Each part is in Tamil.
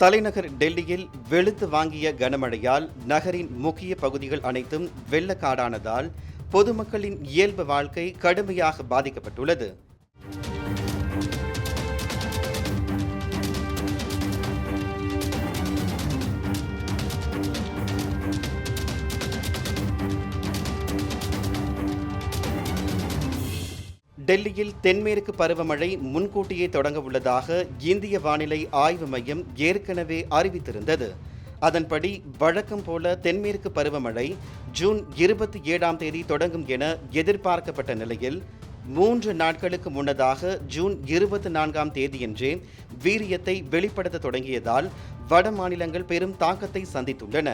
தலைநகர் டெல்லியில் வெளுத்து வாங்கிய கனமழையால் நகரின் முக்கிய பகுதிகள் அனைத்தும் வெள்ளக்காடானதால் பொதுமக்களின் இயல்பு வாழ்க்கை கடுமையாக பாதிக்கப்பட்டுள்ளது. டெல்லியில் தென்மேற்கு பருவமழை முன்கூட்டியே தொடங்க உள்ளதாக இந்திய வானிலை ஆய்வு மையம் ஏற்கனவே அறிவித்திருந்தது. அதன்படி வழக்கம் போல தென்மேற்கு பருவமழை ஜூன் இருபத்தி ஏழாம் தேதி தொடங்கும் என எதிர்பார்க்கப்பட்ட நிலையில் மூன்று நாட்களுக்கு முன்னதாக ஜூன் இருபத்தி நான்காம் தேதியன்றே வீரியத்தை வெளிப்படுத்த தொடங்கியதால் வட மாநிலங்கள் பெரும் தாக்கத்தை சந்தித்துள்ளன.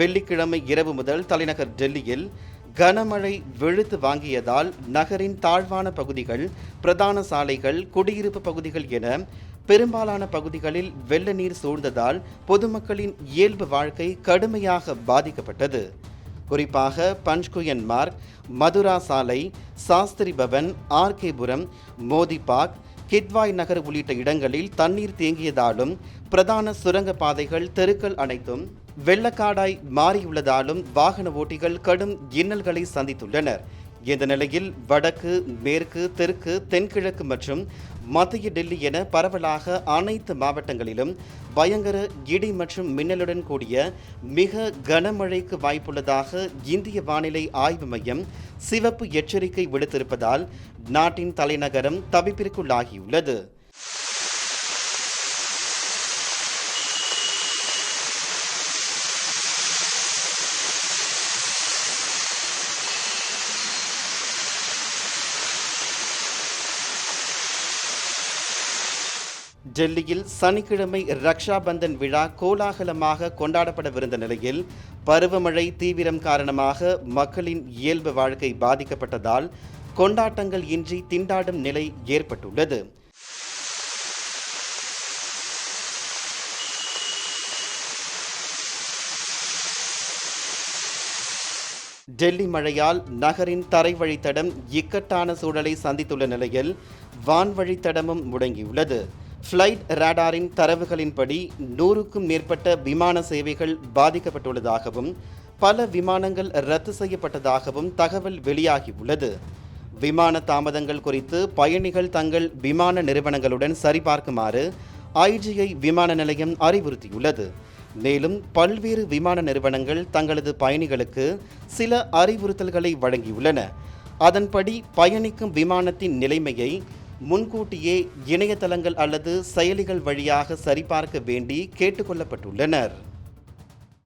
வெள்ளிக்கிழமை இரவு முதல் தலைநகர் டெல்லியில் கனமழை வெளுத்து வாங்கியதால் நகரின் தாழ்வான பகுதிகள் பிரதான சாலைகள் குடியிருப்பு பகுதிகள் என பெரும்பாலான பகுதிகளில் வெள்ள நீர் சூழ்ந்ததால் பொதுமக்களின் இயல்பு வாழ்க்கை கடுமையாக பாதிக்கப்பட்டது. குறிப்பாக பஞ்ச்குயன் மார்க் மதுரா சாலை சாஸ்திரி பவன் ஆர்கேபுரம் மோதி பார்க் கிட்வாய் நகர் உள்ளிட்ட இடங்களில் தண்ணீர் தேங்கியதாலும் பிரதான சுரங்க பாதைகள் தெருக்கள் அனைத்தும் வெள்ளக்காடாய் மாறியுள்ளதாலும் வாகன ஓட்டிகள் கடும் இன்னல்களை சந்தித்துள்ளனர். இந்த நிலையில் வடக்கு மேற்கு தெற்கு தென்கிழக்கு மற்றும் மத்திய டெல்லி என பரவலாக அனைத்து மாவட்டங்களிலும் பயங்கர இடி மற்றும் மின்னலுடன் கூடிய மிக கனமழைக்கு வாய்ப்புள்ளதாக இந்திய வானிலை ஆய்வு மையம் சிவப்பு எச்சரிக்கை விடுத்திருப்பதால் நாட்டின் தலைநகரம் தவிப்பிற்குள்ளாகியுள்ளது. டெல்லியில் சனிக்கிழமை ரக்ஷா பந்தன் விழா கோலாகலமாக கொண்டாடப்படவிருந்த நிலையில் பருவமழை தீவிரம் காரணமாக மக்களின் இயல்பு வாழ்க்கை பாதிக்கப்பட்டதால் கொண்டாட்டங்கள் இன்றி திண்டாடும் நிலை ஏற்பட்டுள்ளது. டெல்லி மழையால் நகரின் தரை வழித்தடம் இக்கட்டான சூழலை சந்தித்துள்ள நிலையில் வான்வழித்தடமும் முடங்கியுள்ளது. ஃப்ளைட் ரேடாரின் தரவுகளின்படி நூறுக்கும் மேற்பட்ட விமான சேவைகள் பாதிக்கப்பட்டுள்ளதாகவும் பல விமானங்கள் ரத்து செய்யப்பட்டதாகவும் தகவல் வெளியாகியுள்ளது. விமான தாமதங்கள் குறித்து பயணிகள் தங்கள் விமான நிறுவனங்களுடன் சரிபார்க்குமாறு ஐஜிஐ விமான நிலையம் அறிவுறுத்தியுள்ளது. மேலும் பல்வேறு விமான நிறுவனங்கள் தங்களது பயணிகளுக்கு சில அறிவுறுத்தல்களை வழங்கியுள்ளன. அதன்படி பயணிக்கும் விமானத்தின் நிலைமையை முன்கூட்டியே இணையதளங்கள் அல்லது செயலிகள் வழியாக சரிபார்க்க வேண்டி கேட்டுக்கொள்ளப்பட்டுள்ளனர்.